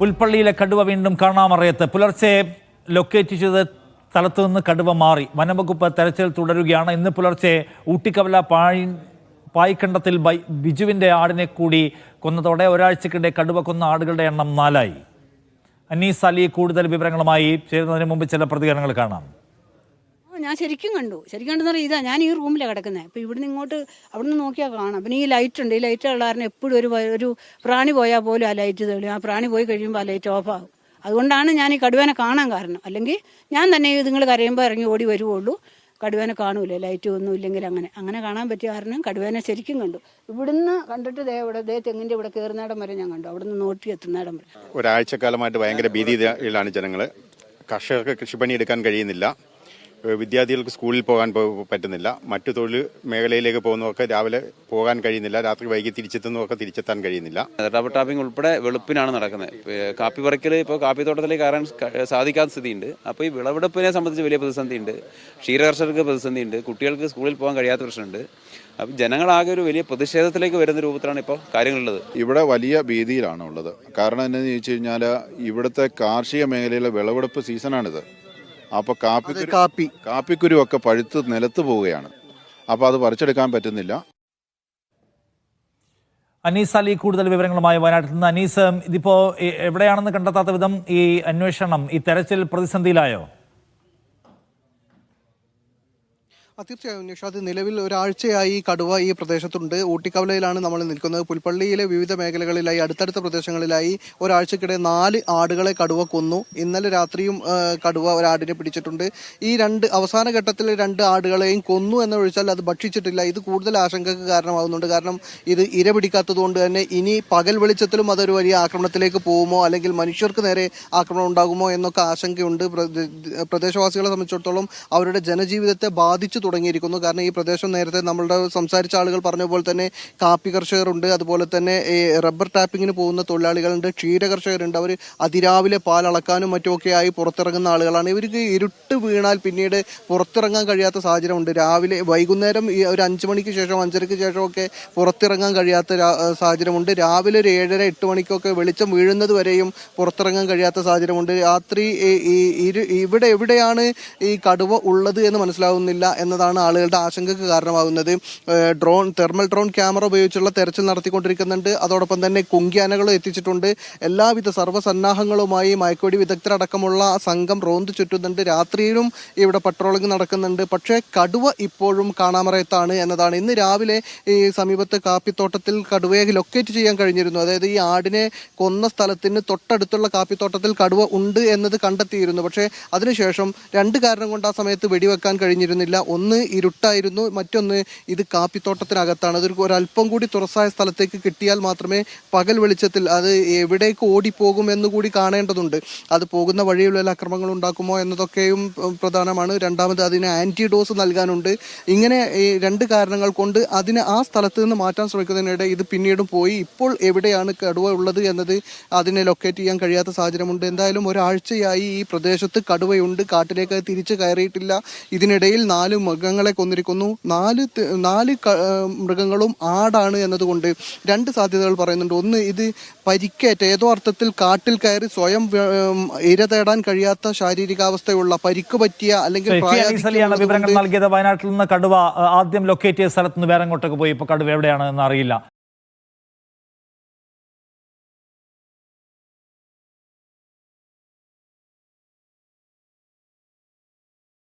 പുൽപ്പള്ളിയിലെ കടുവ വീണ്ടും കാണാമറയത്ത്. പുലർച്ചെ ലൊക്കേറ്റ് ചെയ്ത സ്ഥലത്തു നിന്ന് കടുവ മാറി. വനംവകുപ്പ് തെരച്ചിൽ തുടരുകയാണ്. ഇന്ന് പുലർച്ചെ ഊട്ടിക്കവല പായി പായിക്കണ്ടത്തിൽ ബൈ ബിജുവിന്റെ ആടിനെ കൂടി കൊന്നതോടെ ഒരാഴ്ചക്കിടെ കടുവ കൊന്ന ആടുകളുടെ എണ്ണം നാലായി. അനീസ് അലി കൂടുതൽ വിവരങ്ങളുമായി ചേരുന്നതിന് മുമ്പ് ചില പ്രതികരണങ്ങൾ കാണാം. ഞാൻ ശരിക്കും കണ്ടു. ശരിക്കും കണ്ടെന്ന് ഇതാ ഞാൻ ഈ റൂമിലാണ് കിടക്കുന്നത് അപ്പോൾ ഇവിടുന്ന് ഇങ്ങോട്ട് അവിടുന്ന് നോക്കിയാൽ കാണാം. പിന്നെ ഈ ലൈറ്റ് ഉണ്ട്. ഈ ലൈറ്റ് ഉള്ള കാരണം എപ്പോഴും ഒരു ഒരു പ്രാണി പോയാൽ പോലും ആ ലൈറ്റ് തെളിയും. ആ പ്രാണി പോയി കഴിയുമ്പോൾ ആ ലൈറ്റ് ആകും അതുകൊണ്ടാണ് ഞാൻ ഈ കടുവേനെ കാണാൻ കാരണം. അല്ലെങ്കിൽ ഞാൻ തന്നെ നിങ്ങൾ കരയുമ്പോൾ ഇറങ്ങി ഓടി വരുവുള്ളൂ. കടുവേനെ കാണൂല. ലൈറ്റ് ഒന്നും ഇല്ലെങ്കിൽ അങ്ങനെ. അങ്ങനെ കാണാൻ പറ്റിയ കാരണം കടുവേനെ ശരിക്കും കണ്ടു. ഇവിടുന്ന് കണ്ടിട്ട് ദേ ഇവിടെ ദേ തെങ്ങിന്റെ ഇവിടെ കയറുന്നിടം വരെ ഞാൻ കണ്ടു. അവിടുന്ന് നോട്ടി എത്തുന്നിടം വരെ. ഒരാഴ്ചക്കാലമായിട്ട് ഭയങ്കര ഭീതിയിലാണ് ജനങ്ങൾ കർഷകർക്ക് കൃഷിപ്പണി എടുക്കാൻ കഴിയുന്നില്ല. വിദ്യാർത്ഥികൾക്ക് സ്കൂളിൽ പോകാൻ പറ്റുന്നില്ല. മറ്റു തൊഴിൽ മേഖലയിലേക്ക് പോകുന്നവർക്ക് രാവിലെ പോകാൻ കഴിയുന്നില്ല രാത്രി വൈകി തിരിച്ചെത്തുന്നവർക്ക് തിരിച്ചെത്താൻ കഴിയുന്നില്ല. റബ്ബർ ടാപ്പിംഗ് ഉൾപ്പെടെ വെളുപ്പിനാണ് നടക്കുന്നത്. കാപ്പി പറിക്കൽ ഇപ്പോൾ കാപ്പി തോട്ടത്തിലേക്ക് കയറാൻ സാധിക്കാത്ത സ്ഥിതിയുണ്ട്. അപ്പോൾ ഈ വിളവെടുപ്പിനെ സംബന്ധിച്ച് വലിയ പ്രതിസന്ധിയുണ്ട്. ക്ഷീരകർഷകർക്ക് പ്രതിസന്ധിയുണ്ട്. കുട്ടികൾക്ക് സ്കൂളിൽ പോകാൻ കഴിയാത്ത പ്രശ്നമുണ്ട്. അപ്പം ജനങ്ങളാകെ ഒരു വലിയ പ്രതിഷേധത്തിലേക്ക് വരുന്ന രൂപത്തിലാണ് ഇപ്പോൾ കാര്യങ്ങളുള്ളത്. ഇവിടെ വലിയ ഭീതിയിലാണ് ഉള്ളത് കാരണം എന്താണെന്ന് ചോദിച്ചു കഴിഞ്ഞാൽ ഇവിടുത്തെ കാർഷിക മേഖലയിലെ വിളവെടുപ്പ് സീസണാണിത്. അപ്പോൾ കാപ്പി കാപ്പി. കാപ്പിക്കുരു ഒക്കെ പഴുത്ത് നിലത്ത് പോവുകയാണ്. അപ്പോൾ അത് പറിച്ചെടുക്കാൻ പറ്റുന്നില്ല. അനീസ് അലി കൂടുതൽ വിവരങ്ങളുമായി വയനാട്ടിൽ നിന്ന് അനീസ് ഇതിപ്പോ എവിടെയാണെന്ന് കണ്ടെത്താത്ത വിധം ഈ അന്വേഷണം ഈ തെരച്ചിൽ പ്രതിസന്ധിയിലായോ ആ, തീർച്ചയായും നിഷാദ് നിലവിൽ ഒരാഴ്ചയായി കടുവ ഈ പ്രദേശത്തുണ്ട്. ഊട്ടിക്കവലയിലാണ് നമ്മൾ നിൽക്കുന്നത്. പുൽപ്പള്ളിയിലെ വിവിധ മേഖലകളിലായി അടുത്തടുത്ത പ്രദേശങ്ങളിലായി ഒരാഴ്ചക്കിടെ നാല് ആടുകളെ കടുവ കൊന്നു. ഇന്നലെ രാത്രിയും കടുവ ഒരാടിനെ പിടിച്ചിട്ടുണ്ട്. ഈ രണ്ട് അവസാന ഘട്ടത്തിൽ രണ്ട് ആടുകളെയും കൊന്നു എന്ന് എന്നൊഴിച്ചാൽ അത് ഭക്ഷിച്ചിട്ടില്ല. ഇത് കൂടുതൽ ആശങ്കക്ക് കാരണമാകുന്നുണ്ട് കാരണം ഇത് ഇര പിടിക്കാത്തതുകൊണ്ട് തന്നെ ഇനി പകൽ വെളിച്ചത്തിലും അതൊരു വലിയ ആക്രമണത്തിലേക്ക് പോകുമോ അല്ലെങ്കിൽ മനുഷ്യർക്ക് നേരെ ആക്രമണം ഉണ്ടാകുമോ എന്നൊക്കെ ആശങ്കയുണ്ട്. പ്രദേശവാസികളെ സംബന്ധിച്ചിടത്തോളം അവരുടെ ജനജീവിതത്തെ ബാധിച്ചു തുടങ്ങിയിരിക്കുന്നു. കാരണം ഈ പ്രദേശം നേരത്തെ നമ്മളുടെ സംസാരിച്ച ആളുകൾ പറഞ്ഞ പോലെ തന്നെ കാപ്പി കർഷകരുണ്ട്. അതുപോലെ തന്നെ ഈ റബ്ബർ ടാപ്പിങ്ങിന് പോകുന്ന തൊഴിലാളികളുണ്ട്. ക്ഷീര കർഷകരുണ്ട്. അവർ അതിരാവിലെ പാൽ അളക്കാനും മറ്റുമൊക്കെ ആയി പുറത്തിറങ്ങുന്ന ആളുകളാണ്. ഇവർക്ക് ഇരുട്ട് വീണാൽ പിന്നീട് പുറത്തിറങ്ങാൻ കഴിയാത്ത സാഹചര്യമുണ്ട്. രാവിലെ വൈകുന്നേരം ഈ ഒരു അഞ്ച് മണിക്ക് ശേഷം അഞ്ചരയ്ക്ക് ശേഷമൊക്കെ പുറത്തിറങ്ങാൻ കഴിയാത്ത സാഹചര്യമുണ്ട്. രാവിലെ ഒരു ഏഴര എട്ട് മണിക്കൊക്കെ വെളിച്ചം വീഴുന്നത് വരെയും പുറത്തിറങ്ങാൻ കഴിയാത്ത സാഹചര്യമുണ്ട്. രാത്രി ഈ ഇരു- ഇവിടെ എവിടെയാണ് ഈ കടുവ ഉള്ളത് എന്ന് മനസ്സിലാവുന്നില്ല എന്നതാണ് ആളുകളുടെ ആശങ്കക്ക് കാരണമാകുന്നത്. ഡ്രോൺ തെർമൽ ഡ്രോൺ ക്യാമറ ഉപയോഗിച്ചുള്ള തെരച്ചിൽ നടത്തിക്കൊണ്ടിരിക്കുന്നുണ്ട്. അതോടൊപ്പം തന്നെ കുങ്കിയാനകളും എത്തിച്ചിട്ടുണ്ട്. എല്ലാവിധ സർവസന്നാഹങ്ങളുമായി മയക്കുവെടി വിദഗ്ധരടക്കമുള്ള സംഘം റോന്ത് ചുറ്റുന്നുണ്ട്. രാത്രിയിലും ഇവിടെ പട്രോളിംഗ് നടക്കുന്നുണ്ട്. പക്ഷേ കടുവ ഇപ്പോഴും കാണാമറയത്താണ് എന്നതാണ്. ഇന്ന് രാവിലെ ഈ സമീപത്ത് കാപ്പിത്തോട്ടത്തിൽ കടുവയെ ലൊക്കേറ്റ് ചെയ്യാൻ കഴിഞ്ഞിരുന്നു. അതായത് ഈ ആടിനെ കൊന്ന സ്ഥലത്തിന് തൊട്ടടുത്തുള്ള കാപ്പിത്തോട്ടത്തിൽ കടുവ ഉണ്ട് എന്നത് കണ്ടെത്തിയിരുന്നു. പക്ഷേ അതിനുശേഷം രണ്ട് കാരണം കൊണ്ട് ആ സമയത്ത് വെടിവെക്കാൻ കഴിഞ്ഞിരുന്നില്ല. ഒന്ന് ഇരുട്ടായിരുന്നു മറ്റൊന്ന് ഇത് കാപ്പിത്തോട്ടത്തിനകത്താണ്. അതൊരു ഒരല്പം കൂടി തുറസായ സ്ഥലത്തേക്ക് കിട്ടിയാൽ മാത്രമേ പകൽ വെളിച്ചത്തിൽ അത് എവിടേക്ക് ഓടിപ്പോകും എന്ന് കൂടി കാണേണ്ടതുണ്ട്. അത് പോകുന്ന വഴിയുള്ള അക്രമങ്ങൾ ഉണ്ടാക്കുമോ എന്നതൊക്കെയും പ്രധാനമാണ്. രണ്ടാമത് അതിന് ആന്റിഡോസ് നൽകാനുണ്ട്. ഇങ്ങനെ രണ്ട് കാരണങ്ങൾ കൊണ്ട് അതിനെ ആ സ്ഥലത്ത് നിന്ന് മാറ്റാൻ ശ്രമിക്കുന്നതിനിടെ ഇത് പിന്നീടും പോയി. ഇപ്പോൾ എവിടെയാണ് കടുവ ഉള്ളത് എന്നത് അതിനെ ലൊക്കേറ്റ് ചെയ്യാൻ കഴിയാത്ത സാഹചര്യമുണ്ട്. എന്തായാലും ഒരാഴ്ചയായി ഈ പ്രദേശത്ത് കടുവയുണ്ട്. കാട്ടിലേക്ക് തിരിച്ചു കയറിയിട്ടില്ല. ഇതിനിടയിൽ നാല് മൃഗങ്ങളെ കൊന്നിരിക്കുന്നു. നാല് നാല് മൃഗങ്ങളും ആടാണ് എന്നതുകൊണ്ട് രണ്ട് സാധ്യതകൾ പറയുന്നുണ്ട്. ഒന്ന് ഇത് പരിക്കേറ്റ ഏതോ അർത്ഥത്തിൽ കാട്ടിൽ കയറി സ്വയം ഇര തേടാൻ കഴിയാത്ത ശാരീരികാവസ്ഥയുള്ള പരിക്ക് പറ്റിയ അല്ലെങ്കിൽ വിവരങ്ങൾ നൽകിയത്. വയനാട്ടിൽ നിന്ന് കടുവ ആദ്യം ലൊക്കേറ്റ് ചെയ്ത സ്ഥലത്ത് നിന്ന് വേറെ അങ്ങോട്ടൊക്കെ പോയി? ഇപ്പൊ കടുവ എവിടെയാണെന്ന് അറിയില്ല.